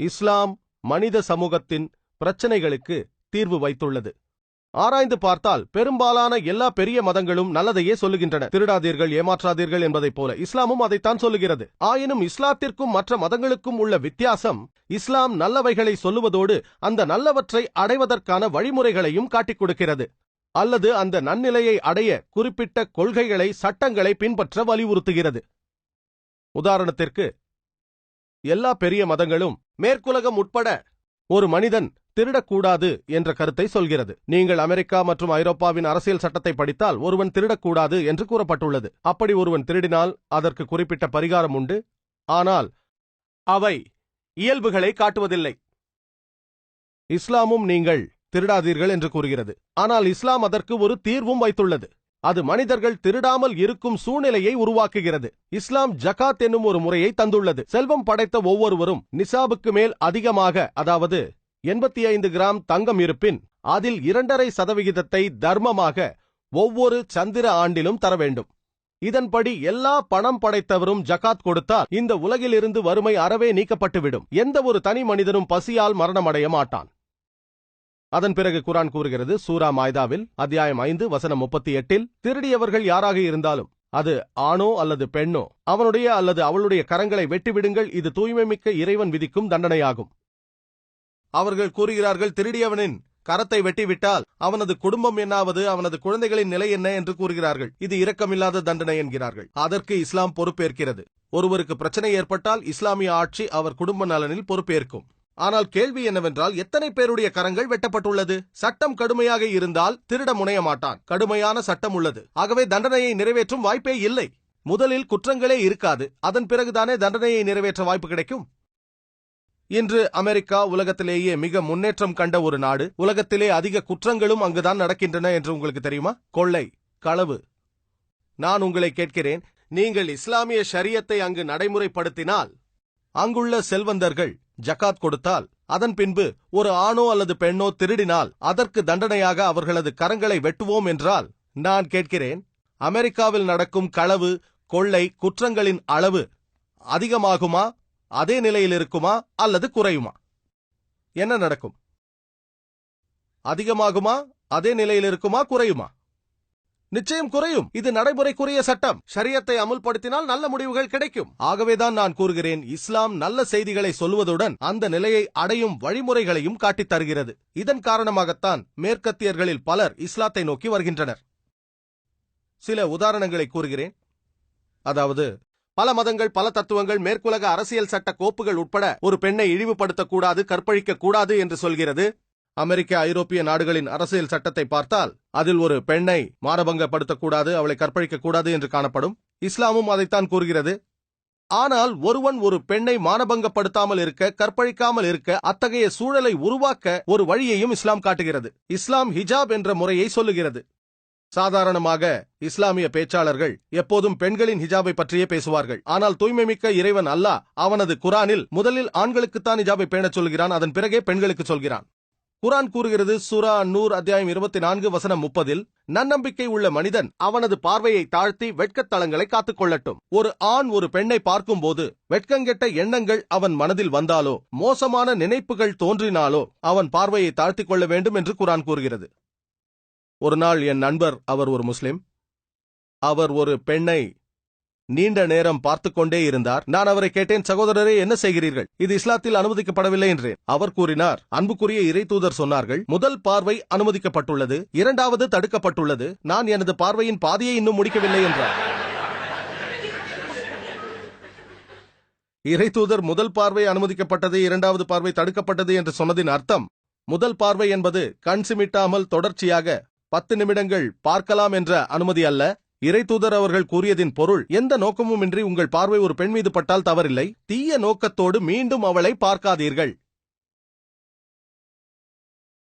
இஸ்லாம் மனித சமூகத்தின் பிரச்சனைகளுக்கு தீர்வு வைத்துள்ளது. ஆராய்ந்து பார்த்தால் பெரும்பாலான எல்லா பெரிய மதங்களும் நல்லதையே சொல்லுகின்றன. திருடாதீர்கள் ஏமாற்றாதீர்கள் என்பதைப் போல இஸ்லாமும் அதைத்தான் சொல்லுகிறது. ஆயினும் இஸ்லாத்திற்கும் மற்ற மதங்களுக்கும் உள்ள வித்தியாசம் இஸ்லாம் நல்லவைகளை சொல்லுவதோடு அந்த நல்லவற்றை அடைவதற்கான வழிமுறைகளையும் காட்டிக் கொடுக்கிறது. அல்லது அந்த நன்னிலையை அடைய குறிப்பிட்ட கொள்கைகளை சட்டங்களை பின்பற்ற வலியுறுத்துகிறது. உதாரணத்திற்கு எல்லா பெரிய மதங்களும் மேற்குலகம் உட்பட ஒரு மனிதன் திருடக்கூடாது என்ற கருத்தை சொல்கிறது. நீங்கள் அமெரிக்கா மற்றும் ஐரோப்பாவின் அரசியல் சட்டத்தை படித்தால் ஒருவன் திருடக்கூடாது என்று கூறப்பட்டுள்ளது. அப்படி ஒருவன் திருடினால் அதற்கு குறிப்பிட்ட பரிகாரம் உண்டு. ஆனால் அவை இயல்புகளை காட்டுவதில்லை. இஸ்லாமும் நீங்கள் திருடாதீர்கள் என்று கூறுகிறது. ஆனால் இஸ்லாம் அதற்கு ஒரு தீர்வும் வைத்துள்ளது. அது மனிதர்கள் திருடாமல் இருக்கும் சூழ்நிலையை உருவாக்குகிறது. இஸ்லாம் ஜகாத் என்னும் ஒரு முறையை தந்துள்ளது. செல்வம் படைத்த ஒவ்வொருவரும் நிசாபுக்கு மேல் அதிகமாக அதாவது எண்பத்தி ஐந்து கிராம் தங்கம் இருப்பின் அதில் இரண்டரை சதவிகிதத்தை தர்மமாக ஒவ்வொரு சந்திர ஆண்டிலும் தர வேண்டும். இதன்படி எல்லா பணம் படைத்தவரும் ஜகாத் கொடுத்தால் இந்த உலகிலிருந்து வறுமை அறவே நீக்கப்பட்டுவிடும். எந்த ஒரு தனி மனிதனும் பசியால் மரணமடைய மாட்டான். அதன் பிறகு குரான் கூறுகிறது சூரா மாய்தாவில் அத்தியாயம் ஐந்து வசனம் முப்பத்தி எட்டில் திருடியவர்கள் யாராக இருந்தாலும் அது ஆணோ அல்லது பெண்ணோ அவனுடைய அல்லது அவளுடைய கரங்களை வெட்டிவிடுங்கள் இது தூய்மைமிக்க இறைவன் விதிக்கும் தண்டனையாகும். அவர்கள் கூறுகிறார்கள் திருடியவனின் கரத்தை வெட்டிவிட்டால் அவனது குடும்பம் என்னாவது அவனது குழந்தைகளின் நிலை என்ன என்று கூறுகிறார்கள். இது இரக்கமில்லாத தண்டனை என்கிறார்கள். அதற்கு இஸ்லாம் பொறுப்பேற்கிறது. ஒருவருக்கு பிரச்சனை ஏற்பட்டால் இஸ்லாமிய ஆட்சி அவர் குடும்ப நலனில் பொறுப்பேற்கும். ஆனால் கேள்வி என்னவென்றால் எத்தனை பேருடைய கரங்கள் வெட்டப்பட்டுள்ளது? சட்டம் கடுமையாக இருந்தால் திருட முனைய மாட்டான். கடுமையான சட்டம் உள்ளது. ஆகவே தண்டனையை நிறைவேற்றும் வாய்ப்பே இல்லை. முதலில் குற்றங்களே இருக்காது. அதன் பிறகுதானே தண்டனையை நிறைவேற்ற வாய்ப்பு கிடைக்கும். இன்று அமெரிக்கா உலகத்திலேயே மிக முன்னேற்றம் கண்ட ஒரு நாடு. உலகத்திலே அதிக குற்றங்களும் அங்குதான் நடக்கின்றன என்று உங்களுக்கு தெரியுமா? கொள்ளை களவு. நான் உங்களை கேட்கிறேன் நீங்கள் இஸ்லாமிய ஷரியத்தை அங்கு நடைமுறைப்படுத்தினால் அங்குள்ள செல்வந்தர்கள் ஜகாத் கொடுத்தால் அதன் பின்பு ஒரு ஆணோ அல்லது பெண்ணோ திருடினால் அதற்கு தண்டனையாக அவர்களது கரங்களை வெட்டுவோம் என்றால் நான் கேட்கிறேன் அமெரிக்காவில் நடக்கும் களவு கொள்ளை குற்றங்களின் அளவு அதிகமாகுமா அதே நிலையில் இருக்குமா அல்லது குறையுமா? என்ன நடக்கும்? அதிகமாகுமா அதே நிலையில் இருக்குமா குறையுமா? நிச்சயம் குறையும். இது நடைமுறைக்குரிய சட்டம். ஷரியத்தை அமுல்படுத்தினால் நல்ல முடிவுகள் கிடைக்கும். ஆகவேதான் நான் கூறுகிறேன் இஸ்லாம் நல்ல செய்திகளை சொல்வதுடன் அந்த நிலையை அடையும் வழிமுறைகளையும் காட்டித் தருகிறது. இதன் காரணமாகத்தான் மேற்கத்தியர்களில் பலர் இஸ்லாத்தை நோக்கி வருகின்றனர். சில உதாரணங்களை கூறுகிறேன். அதாவது பல மதங்கள் பல தத்துவங்கள் மேற்குலக அரசியல் சட்ட கோப்புகள் உட்பட ஒரு பெண்ணை இழிவுபடுத்தக்கூடாது கற்பழிக்க கூடாது என்று சொல்கிறது. அமெரிக்க ஐரோப்பிய நாடுகளின் அரசியல் சட்டத்தை பார்த்தால் அதில் ஒரு பெண்ணை மானபங்கப்படுத்தக்கூடாது அவளை கற்பழிக்க கூடாது என்று காணப்படும் இஸ்லாமும் அதைத்தான் கூறுகிறது. ஆனால் ஒருவன் ஒரு பெண்ணை மானபங்கப்படுத்தாமல் இருக்க கற்பழிக்காமல் இருக்க அத்தகைய சூழலை உருவாக்க ஒரு வழியையும் இஸ்லாம் காட்டுகிறது. இஸ்லாம் ஹிஜாப் என்ற முறையை சொல்லுகிறது. சாதாரணமாக இஸ்லாமிய பேச்சாளர்கள் எப்போதும் பெண்களின் ஹிஜாபை பற்றியே பேசுவார்கள். ஆனால் தூய்மைமிக்க இறைவன் அல்லாஹ் அவனது குரானில் முதலில் ஆண்களுக்குத்தான் ஹிஜாபை பேணச் சொல்கிறான் அதன் பிறகே பெண்களுக்கு சொல்கிறான். குரான் கூறுகிறது சூரா நூர் அத்தியாயம் இருபத்தி நான்கு வசனம் முப்பதில் நன்னம்பிக்கை உள்ள மனிதன் அவனது பார்வையை தாழ்த்தி வெட்கத்தலங்களை காத்துக் கொள்ளட்டும். ஒரு ஆண் ஒரு பெண்ணை பார்க்கும்போது வெட்கங்கெட்ட எண்ணங்கள் அவன் மனதில் வந்தாலோ மோசமான நினைப்புகள் தோன்றினாலோ அவன் பார்வையை தாழ்த்திக் கொள்ள வேண்டும் என்று குரான் கூறுகிறது. ஒரு நாள் என் நண்பர் அவர் ஒரு முஸ்லிம். அவர் ஒரு பெண்ணை நீண்ட நேரம் பார்த்து கொண்டே இருந்தார். நான் அவரை கேட்டேன் சகோதரரே என்ன செய்கிறீர்கள்? இது இஸ்லாத்தில் அனுமதிக்கப்படவில்லை என்றேன் அவர் கூறினார். அன்புக்குரிய இறை தூதர் சொன்னார்கள் முதல் பார்வை அனுமதிக்கப்பட்டுள்ளது இரண்டாவது தடுக்கப்பட்டுள்ளது. நான் எனது பார்வையின் பாதியை இன்னும் முடிக்கவில்லை என்றார். இறை தூதர் முதல் பார்வை அனுமதிக்கப்பட்டது இரண்டாவது பார்வை தடுக்கப்பட்டது என்று சொன்னதின் அர்த்தம் முதல் பார்வை என்பது கண் சிமிட்டாமல் தொடர்ச்சியாக பத்து நிமிடங்கள் பார்க்கலாம் என்ற அனுமதி அல்ல இறை தூதர் அவர்கள் கூறியதின் பொருள் எந்த நோக்கமுமின்றி உங்கள் பார்வை ஒரு பெண் மீது பட்டால் தவறில்லை தீய நோக்கத்தோடு மீண்டும் அவளை பார்க்காதீர்கள்.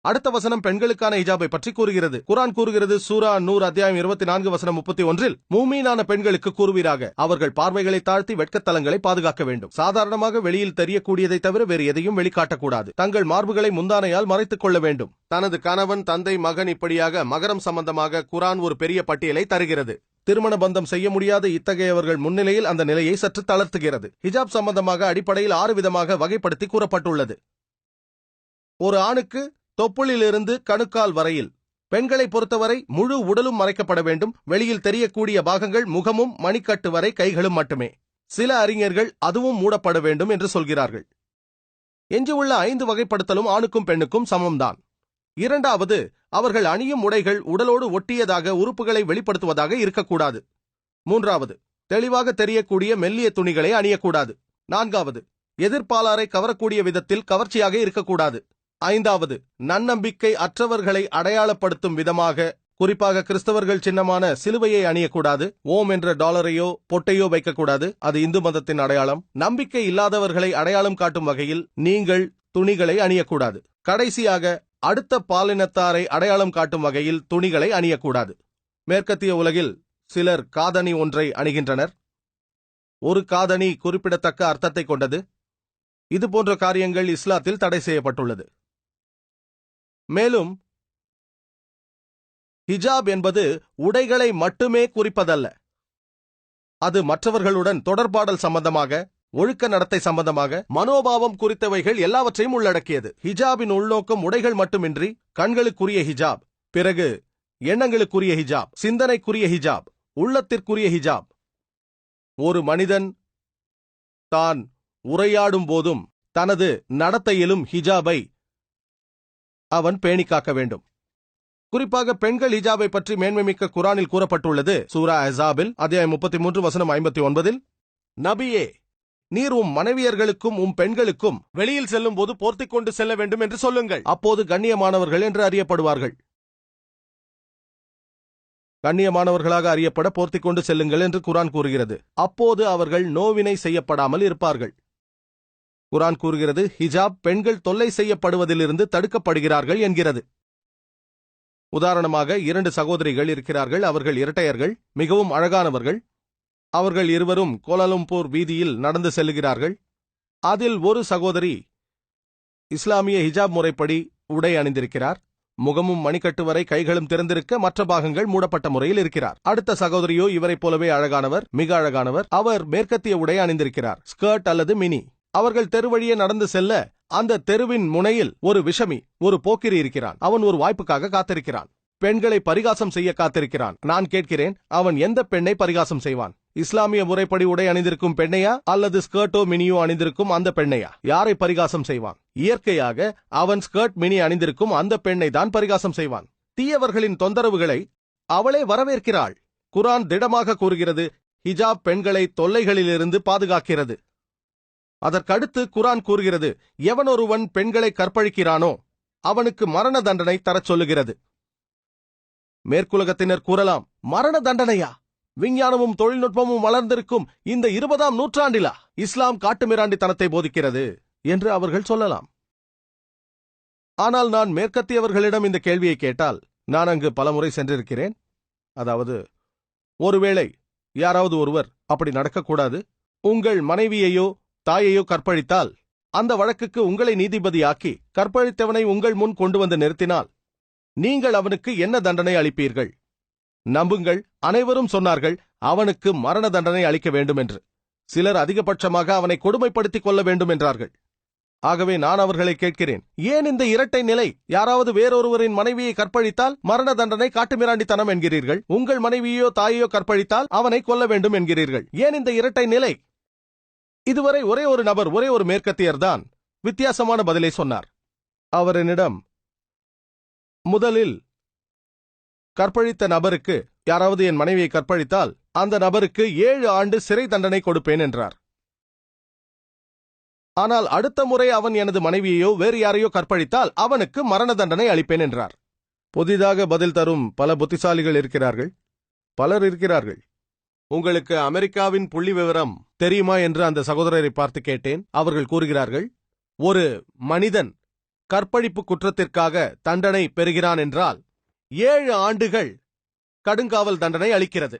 அடுத்த வசனம் பெண்களுக்கான ஹிஜாபை பற்றி கூறுகிறது. குரான் கூறுகிறது சூரா நூறு அத்தியாயம் இருபத்தி நான்கு வசனம் முப்பத்தி ஒன்றில் மூமீனான பெண்களுக்கு கூறுவீராக. அவர்கள் பார்வைகளை தாழ்த்தி வெட்கத்தலங்களை பாதுகாக்க வேண்டும். சாதாரணமாக வெளியில் தெரியக்கூடியதை தவிர வேறு எதையும் வெளிக்காட்டக்கூடாது. தங்கள் மார்புகளை முந்தானையால் மறைத்துக் கொள்ள வேண்டும். தனது கணவன் தந்தை மகன் இப்படியாக மகரம் சம்பந்தமாக குரான் ஒரு பெரிய பட்டியலை தருகிறது. திருமண பந்தம் செய்ய முடியாத இத்தகையவர்கள் முன்னிலையில் அந்த நிலையை சற்று தளர்த்துகிறது. ஹிஜாப் சம்பந்தமாக அடிப்படையில் ஆறு விதமாக வகைப்படுத்தி கூறப்பட்டுள்ளது. ஒரு ஆணுக்கு தொப்புளிலிருந்து கணுக்கால் வரையில். பெண்களை பொறுத்தவரை முழு உடலும் மறைக்கப்பட வேண்டும். வெளியில் தெரியக்கூடிய பாகங்கள் முகமும் மணிக்கட்டு வரை கைகளும் மட்டுமே. சில அறிஞர்கள் அதுவும் மூடப்பட வேண்டும் என்று சொல்கிறார்கள். எஞ்சியுள்ள ஐந்து வகைப்படுத்தலும் ஆணுக்கும் பெண்ணுக்கும் சமம்தான். இரண்டாவது அவர்கள் அணியும் உடைகள் உடலோடு ஒட்டியதாக உறுப்புகளை வெளிப்படுத்துவதாக இருக்கக்கூடாது. மூன்றாவது தெளிவாக தெரியக்கூடிய மெல்லிய துணிகளை அணியக்கூடாது. நான்காவது எதிர்ப்பாளரை கவரக்கூடிய விதத்தில் கவர்ச்சியாக இருக்கக்கூடாது. ஐந்தாவது நன்னம்பிக்கை அற்றவர்களை அடையாளப்படுத்தும் விதமாக குறிப்பாக கிறிஸ்தவர்கள் சின்னமான சிலுவையை அணியக்கூடாது ஓம் என்ற டாலரையோ பொட்டையோ வைக்கக்கூடாது அது இந்து மதத்தின் அடையாளம். நம்பிக்கை இல்லாதவர்களை அடையாளம் காட்டும் வகையில் நீங்கள் துணிகளை அணியக்கூடாது. கடைசியாக அடுத்த பாலினத்தாரை அடையாளம் காட்டும் வகையில் துணிகளை அணியக்கூடாது. மேற்கத்திய உலகில் சிலர் காதணி ஒன்றை அணிகின்றனர். ஒரு காதணி குறிப்பிடத்தக்க அர்த்தத்தை கொண்டது. இது போன்ற காரியங்கள் இஸ்லாத்தில் தடை செய்யப்பட்டுள்ளது. மேலும் ஹிஜாப் என்பது உடைகளை மட்டுமே குறிப்பதல்ல. அது மற்றவர்களுடன் தொடர்பாடல் சம்பந்தமாக ஒழுக்க நடத்தை சம்பந்தமாக மனோபாவம் குறித்தவைகள் எல்லாவற்றையும் உள்ளடக்கியது. ஹிஜாபின் உள்நோக்கம் உடைகள் மட்டுமின்றி கண்களுக்குரிய ஹிஜாப் பிறகு எண்ணங்களுக்குரிய ஹிஜாப் சிந்தனைக்குரிய ஹிஜாப் உள்ளத்திற்குரிய ஹிஜாப். ஒரு மனிதன் தான் உரையாடும் போதும் தனது நடத்தையிலும் ஹிஜாபை அவன் பேணி காக்க வேண்டும். குறிப்பாக பெண்கள் ஹிஜாபை பற்றி மேன்மைமிக்க குரானில் கூறப்பட்டுள்ளது. சூரா அசாபில் அத்தியாயம் முப்பத்தி மூன்று வசனம் ஐம்பத்தி ஒன்பதில் நபியே நீர் உம் மனைவியர்களுக்கும் உம் பெண்களுக்கும் வெளியில் செல்லும் போது போர்த்திக் கொண்டு செல்ல வேண்டும் என்று சொல்லுங்கள். அப்போது கண்ணியமானவர்கள் என்று அறியப்படுவார்கள். கண்ணியமானவர்களாக அறியப்பட போர்த்திக் கொண்டு செல்லுங்கள் என்று குரான் கூறுகிறது. அப்போது அவர்கள் நோவினை செய்யப்படாமல் இருப்பார்கள். குரான் கூறுகிறது ஹிஜாப் பெண்கள் தொல்லை செய்யப்படுவதிலிருந்து தடுக்கப்படுகிறார்கள் என்கிறது. உதாரணமாக இரண்டு சகோதரிகள் இருக்கிறார்கள் அவர்கள் இரட்டையர்கள் மிகவும் அழகானவர்கள். அவர்கள் இருவரும் கோலாலம்பூர் வீதியில் நடந்து செல்கிறார்கள். அதில் ஒரு சகோதரி இஸ்லாமிய ஹிஜாப் முறைப்படி உடை அணிந்திருக்கிறார். முகமும் மணிக்கட்டு வரை கைகளும் திறந்திருக்க மற்ற பாகங்கள் மூடப்பட்ட முறையில் இருக்கிறார். அடுத்த சகோதரியோ இவரைப் போலவே அழகானவர் மிக அழகானவர். அவர் மேற்கத்திய உடை அணிந்திருக்கிறார். ஸ்கர்ட் அல்லது மினி. அவர்கள் தெரு வழியே நடந்து செல்ல அந்த தெருவின் முனையில் ஒரு விஷமி ஒரு போக்கிரி இருக்கிறான். அவன் ஒரு வாய்ப்புக்காக காத்திருக்கிறான். பெண்களை பரிகாசம் செய்ய காத்திருக்கிறான். நான் கேட்கிறேன் அவன் எந்த பெண்ணை பரிகாசம் செய்வான்? இஸ்லாமிய முறைப்படி உடை அணிந்திருக்கும் பெண்ணையா அல்லது ஸ்கர்ட்டோ மினியோ அணிந்திருக்கும் அந்த பெண்ணையா? யாரை பரிகாசம் செய்வான்? இயற்கையாக அவன் ஸ்கர்ட் மினி அணிந்திருக்கும் அந்த பெண்ணை தான் பரிகாசம் செய்வான். தீயவர்களின் தொந்தரவுகளை அவளே வரவேற்கிறாள். குரான் திடமாக கூறுகிறது ஹிஜாப் பெண்களை தொல்லைகளிலிருந்து பாதுகாக்கிறது. அதற்கடுத்து குரான் கூறுகிறது எவனொருவன் பெண்களை கற்பழிக்கிறானோ அவனுக்கு மரண தண்டனை தரச் சொல்லுகிறது. மேற்குலகத்தினர் கூறலாம் மரண தண்டனையா? விஞ்ஞானமும் தொழில்நுட்பமும் வளர்ந்திருக்கும் இந்த இருபதாம் நூற்றாண்டிலா? இஸ்லாம் காட்டுமிராண்டித்தனத்தை போதிக்கிறது என்று அவர்கள் சொல்லலாம். ஆனால் நான் மேற்கத்தியவர்களிடம் இந்த கேள்வியை கேட்டால் நான் அங்கு பலமுறை சென்றிருக்கிறேன். அதாவது ஒருவேளை யாராவது ஒருவர் அப்படி நடக்கக்கூடாது உங்கள் மனைவியையோ தாயையோ கற்பழித்தால் அந்த வழக்குக்கு உங்களை நீதிபதியாக்கி கற்பழித்தவனை உங்கள் முன் கொண்டு வந்து நிறுத்தினால் நீங்கள் அவனுக்கு என்ன தண்டனை அளிப்பீர்கள்? நம்புங்கள் அனைவரும் சொன்னார்கள் அவனுக்கு மரண தண்டனை அளிக்க வேண்டும் என்று சிலர் அதிகபட்சமாக அவனை கொடுமைப்படுத்திக் கொள்ள வேண்டும் என்றார்கள் ஆகவே நான் அவர்களை கேட்கிறேன் ஏன் இந்த இரட்டை நிலை? யாராவது வேறொருவரின் மனைவியை கற்பழித்தால் மரண தண்டனை காட்டுமிராண்டித்தனம் என்கிறீர்கள்? உங்கள் மனைவியோ தாயையோ கற்பழித்தால் அவனை கொல்ல வேண்டும் என்கிறீர்கள். ஏன் இந்த இரட்டை நிலை? இதுவரை ஒரே ஒரு நபர் ஒரே ஒரு மேற்கத்தியர் தான் வித்தியாசமான பதிலை சொன்னார். அவர் என்னிடம் முதலில் கற்பழித்த நபருக்கு யாராவது என் மனைவியை கற்பழித்தால் அந்த நபருக்கு ஏழு ஆண்டு சிறை தண்டனை கொடுப்பேன் என்றார். ஆனால் அடுத்த முறை அவன் எனது மனைவியையோ வேறு யாரையோ கற்பழித்தால் அவனுக்கு மரண தண்டனை அளிப்பேன் என்றார். புதிதாக பதில் தரும் பல புத்திசாலிகள் இருக்கிறார்கள். பலர் இருக்கிறார்கள். உங்களுக்கு அமெரிக்காவின் புள்ளி விவரம் தெரியுமா என்று அந்த சகோதரரை பார்த்து கேட்டேன். அவர்கள் கூறுகிறார்கள் ஒரு மனிதன் கற்பழிப்பு குற்றத்திற்காக தண்டனை பெறுகிறான் என்றால் ஏழு ஆண்டுகள் கடுங்காவல் தண்டனை அளிக்கிறது.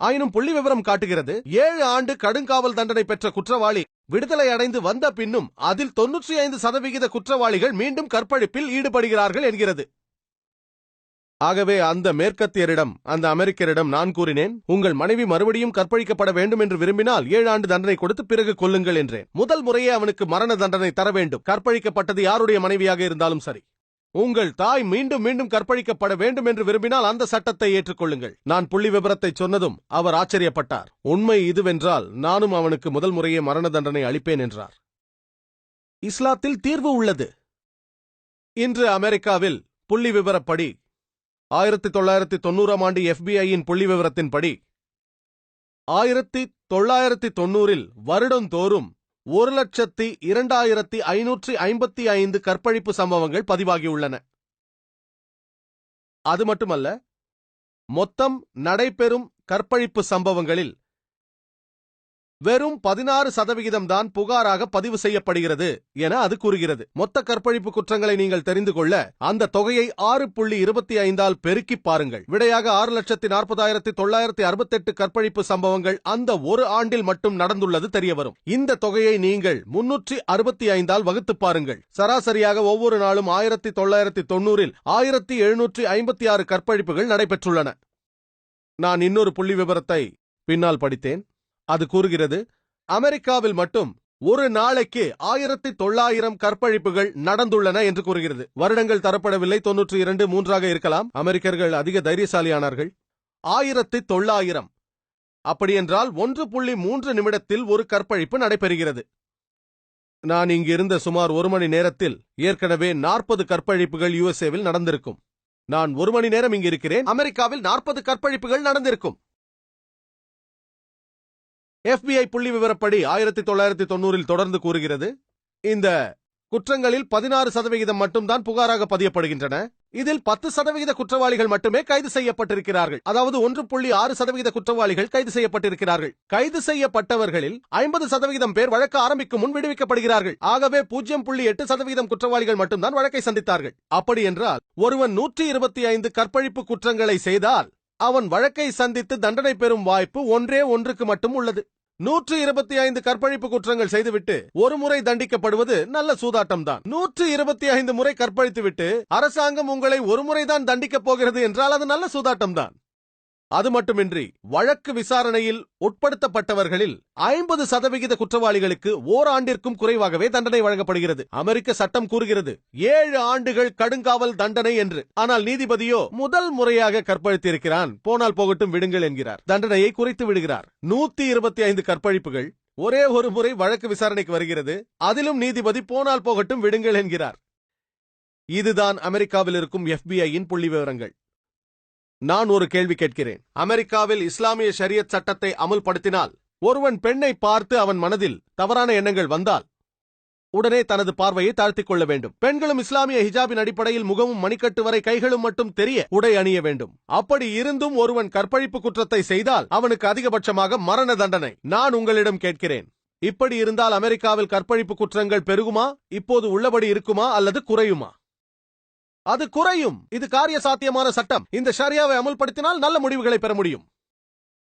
ஆயினும் புள்ளி விவரம் காட்டுகிறது ஏழு ஆண்டு கடுங்காவல் தண்டனை பெற்ற குற்றவாளி விடுதலை அடைந்து வந்த பின்னும் அதில் தொன்னூற்றி ஐந்து சதவிகித குற்றவாளிகள் மீண்டும் கற்பழிப்பில் ஈடுபடுகிறார்கள் என்கிறது. ஆகவே அந்த மேற்கத்தியரிடம் அந்த அமெரிக்கரிடம் நான் கூறினேன் உங்கள் மனைவி மறுபடியும் கற்பழிக்கப்பட வேண்டும் என்று விரும்பினால் ஏழு ஆண்டு தண்டனை கொடுத்து பிறகு கொல்லுங்கள் என்றேன். முதல் முறையே அவனுக்கு மரண தண்டனை தர வேண்டும். கற்பழிக்கப்பட்டது யாருடைய மனைவியாக இருந்தாலும் சரி. உங்கள் தாய் மீண்டும் மீண்டும் கற்பழிக்கப்பட வேண்டும் என்று விரும்பினால் அந்த சட்டத்தை ஏற்றுக்கொள்ளுங்கள். நான் புள்ளி விபரத்தை சொன்னதும் அவர் ஆச்சரியப்பட்டார். உண்மை இதுவென்றால் நானும் அவனுக்கு முதல் முறையே மரண தண்டனை அளிப்பேன் என்றார். இஸ்லாத்தில் தீர்வு உள்ளது. இன்று அமெரிக்காவில் புள்ளி விவரப்படி ஆயிரத்தி தொள்ளாயிரத்தி தொண்ணூறாம் ஆண்டு எஃபிஐயின் புள்ளி விவரத்தின்படி ஆயிரத்தி தொள்ளாயிரத்தி தொண்ணூறில் வருடந்தோறும் ஒரு லட்சத்தி இரண்டாயிரத்தி ஐநூற்றி ஐம்பத்தி ஐந்து கற்பழிப்பு சம்பவங்கள் பதிவாகியுள்ளன. அது மட்டுமல்ல மொத்தம் நடைபெறும் கற்பழிப்பு சம்பவங்களில் வெறும் பதினாறு சதவிகிதம் தான் புகாராக பதிவு செய்யப்படுகிறது என அது கூறுகிறது. மொத்த கற்பழிப்பு குற்றங்களை நீங்கள் தெரிந்து கொள்ள அந்த தொகையை ஆறு புள்ளி இருபத்தி ஐந்தால் பெருக்கி பாருங்கள். விடையாக ஆறு லட்சத்தி நாற்பதாயிரத்தி தொள்ளாயிரத்தி அறுபத்தெட்டு கற்பழிப்பு சம்பவங்கள் அந்த ஒரு ஆண்டில் மட்டும் நடந்துள்ளது தெரியவரும். இந்த தொகையை நீங்கள் முன்னூற்றி அறுபத்தி ஐந்தால் வகுத்து பாருங்கள். சராசரியாக ஒவ்வொரு நாளும் ஆயிரத்தி தொள்ளாயிரத்தி தொண்ணூறில் ஆயிரத்தி எழுநூற்றி ஐம்பத்தி ஆறு கற்பழிப்புகள் நடைபெற்றுள்ளன. நான் இன்னொரு புள்ளி விவரத்தை பின்னால் படித்தேன். அது கூறுகிறது அமெரிக்காவில் மட்டும் ஒரு நாளைக்கு ஆயிரத்தி தொள்ளாயிரம் கற்பழிப்புகள் நடந்துள்ளன என்று கூறுகிறது. வருடங்கள் தரப்படவில்லை தொன்னூற்றி இரண்டு மூன்றாக இருக்கலாம். அமெரிக்கர்கள் அதிக தைரியசாலியானார்கள். ஆயிரத்தி தொள்ளாயிரம். அப்படியென்றால் ஒன்று புள்ளி மூன்று நிமிடத்தில் ஒரு கற்பழிப்பு நடைபெறுகிறது. நான் இங்கிருந்த சுமார் ஒரு மணி நேரத்தில் ஏற்கனவே நாற்பது கற்பழிப்புகள் யுஎஸ்ஏவில் நடந்திருக்கும். நான் ஒரு மணி நேரம் இங்கு இருக்கிறேன் அமெரிக்காவில் நாற்பது கற்பழிப்புகள் நடந்திருக்கும். எஃபிஐ புள்ளி விவரப்படி ஆயிரத்தி தொள்ளாயிரத்தி தொண்ணூறில் தொடர்ந்து கூறுகிறது இந்த குற்றங்களில் பதினாறு சதவிகிதம் மட்டும்தான் புகாராக பதியப்படுகின்றன. இதில் பத்து சதவிகித குற்றவாளிகள் மட்டுமே கைது செய்யப்பட்டிருக்கிறார்கள். அதாவது ஒன்று புள்ளி ஆறு சதவிகித குற்றவாளிகள் கைது செய்யப்பட்டிருக்கிறார்கள். கைது செய்யப்பட்டவர்களில் ஐம்பது சதவிகிதம் பேர் வழக்கு ஆரம்பிக்கும் முன் விடுவிக்கப்படுகிறார்கள். ஆகவே பூஜ்ஜியம் புள்ளி எட்டு சதவிகிதம் குற்றவாளிகள் மட்டும்தான் வழக்கை சந்தித்தார்கள். அப்படி என்றால் ஒருவன் நூற்றி இருபத்தி ஐந்து கற்பழிப்பு குற்றங்களை செய்தால் அவன் வழக்கை சந்தித்து தண்டனை பெறும் வாய்ப்பு ஒன்றே ஒன்றுக்கு மட்டும் உள்ளது. நூற்று இருபத்தி ஐந்து கற்பழிப்பு குற்றங்கள் செய்துவிட்டு ஒரு முறை தண்டிக்கப்படுவது நல்ல சூதாட்டம் தான். நூற்று இருபத்தி ஐந்து முறை கற்பழித்துவிட்டு அரசாங்கம் உங்களை ஒரு முறைதான் தண்டிக்கப் போகிறது என்றால் அது நல்ல சூதாட்டம் தான். அது மட்டுமின்றி வழக்கு விசாரணையில் உட்படுத்தப்பட்டவர்களில் ஐம்பது சதவிகித குற்றவாளிகளுக்கு ஓராண்டிற்கும் குறைவாகவே தண்டனை வழங்கப்படுகிறது. அமெரிக்க சட்டம் கூறுகிறது ஏழு ஆண்டுகள் கடுங்காவல் தண்டனை என்று. ஆனால் நீதிபதியோ முதல் முறையாக கற்பழித்திருக்கிறான். போனால் போகட்டும் விடுங்கள் என்கிறார். தண்டனையை குறைத்து விடுகிறார். நூத்தி இருபத்தி ஐந்து கற்பழிப்புகள் ஒரே ஒரு முறை வழக்கு விசாரணைக்கு வருகிறது. அதிலும் நீதிபதி போனால் போகட்டும் விடுங்கள் என்கிறார். இதுதான் அமெரிக்காவில் இருக்கும் எஃபிஐயின் புள்ளி விவரங்கள் நான் ஒரு கேள்வி கேட்கிறேன். அமெரிக்காவில் இஸ்லாமிய ஷரியத் சட்டத்தை அமுல்படுத்தினால் ஒருவன் பெண்ணை பார்த்து அவன் மனதில் தவறான எண்ணங்கள் வந்தால் உடனே தனது பார்வையை தாழ்த்திக் கொள்ள வேண்டும். பெண்களும் இஸ்லாமிய ஹிஜாபின் அடிப்படையில் முகமும் மணிக்கட்டு வரை கைகளும் மட்டும் தெரிய உடை அணிய வேண்டும். அப்படி இருந்தும் ஒருவன் கற்பழிப்பு குற்றத்தை செய்தால் அவனுக்கு அதிகபட்சமாக மரண தண்டனை. நான் உங்களிடம் கேட்கிறேன். இப்படி இருந்தால் அமெரிக்காவில் கற்பழிப்பு குற்றங்கள் பெருகுமா? இப்போது உள்ளபடி இருக்குமா அல்லது குறையுமா? அது குறையும். இது காரிய சாத்தியமான சட்டம். இந்த ஷரியாவை அமுல்படுத்தினால் நல்ல முடிவுகளை பெற முடியும்.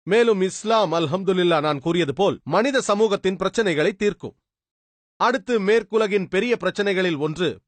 மேலும் இஸ்லாம் அல்ஹம்துல்லா நான் கூறியது போல் மனித சமூகத்தின் பிரச்சனைகளை தீர்க்கும். அடுத்து மேற்குலகின் பெரிய பிரச்சனைகளில் ஒன்று